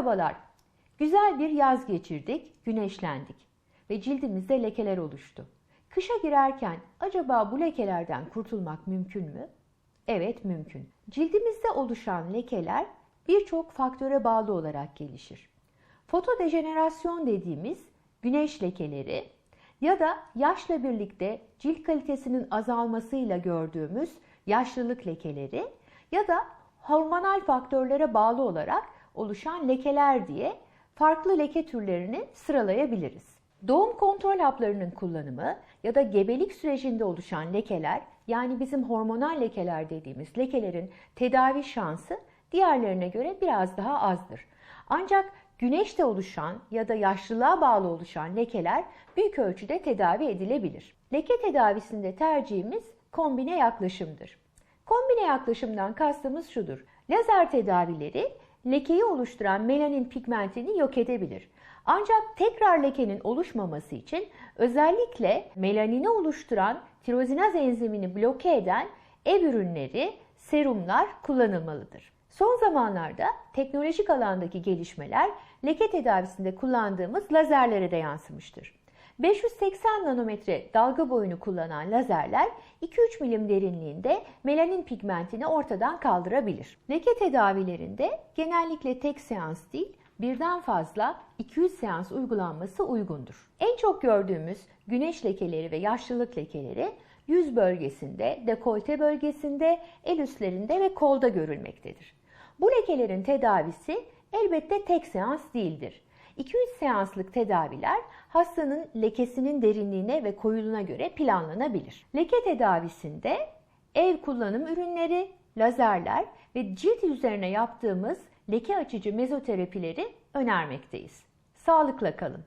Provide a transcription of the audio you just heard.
Merhabalar. Güzel bir yaz geçirdik, güneşlendik ve cildimizde lekeler oluştu. Kışa girerken acaba bu lekelerden kurtulmak mümkün mü? Evet, mümkün. Cildimizde oluşan lekeler birçok faktöre bağlı olarak gelişir. Fotodejenerasyon dediğimiz güneş lekeleri ya da yaşla birlikte cilt kalitesinin azalmasıyla gördüğümüz yaşlılık lekeleri ya da hormonal faktörlere bağlı olarak oluşan lekeler diye farklı leke türlerini sıralayabiliriz. Doğum kontrol haplarının kullanımı ya da gebelik sürecinde oluşan lekeler yani bizim hormonal lekeler dediğimiz lekelerin tedavi şansı diğerlerine göre biraz daha azdır. Ancak güneşte oluşan ya da yaşlılığa bağlı oluşan lekeler büyük ölçüde tedavi edilebilir. Leke tedavisinde tercihimiz kombine yaklaşımdır. Kombine yaklaşımdan kastımız şudur. Lazer tedavileri lekeyi oluşturan melanin pigmentini yok edebilir. Ancak tekrar lekenin oluşmaması için özellikle melanini oluşturan tirozinaz enzimini bloke eden ev ürünleri, serumlar kullanılmalıdır. Son zamanlarda teknolojik alandaki gelişmeler leke tedavisinde kullandığımız lazerlere de yansımıştır. 580 nanometre dalga boyunu kullanan lazerler 2-3 milim derinliğinde melanin pigmentini ortadan kaldırabilir. Leke tedavilerinde genellikle tek seans değil, birden fazla 200 seans uygulanması uygundur. En çok gördüğümüz güneş lekeleri ve yaşlılık lekeleri yüz bölgesinde, dekolte bölgesinde, el üstlerinde ve kolda görülmektedir. Bu lekelerin tedavisi elbette tek seans değildir. 200 seanslık tedaviler hastanın lekesinin derinliğine ve koyuluğuna göre planlanabilir. Leke tedavisinde ev kullanım ürünleri, lazerler ve cilt üzerine yaptığımız leke açıcı mezoterapileri önermekteyiz. Sağlıkla kalın.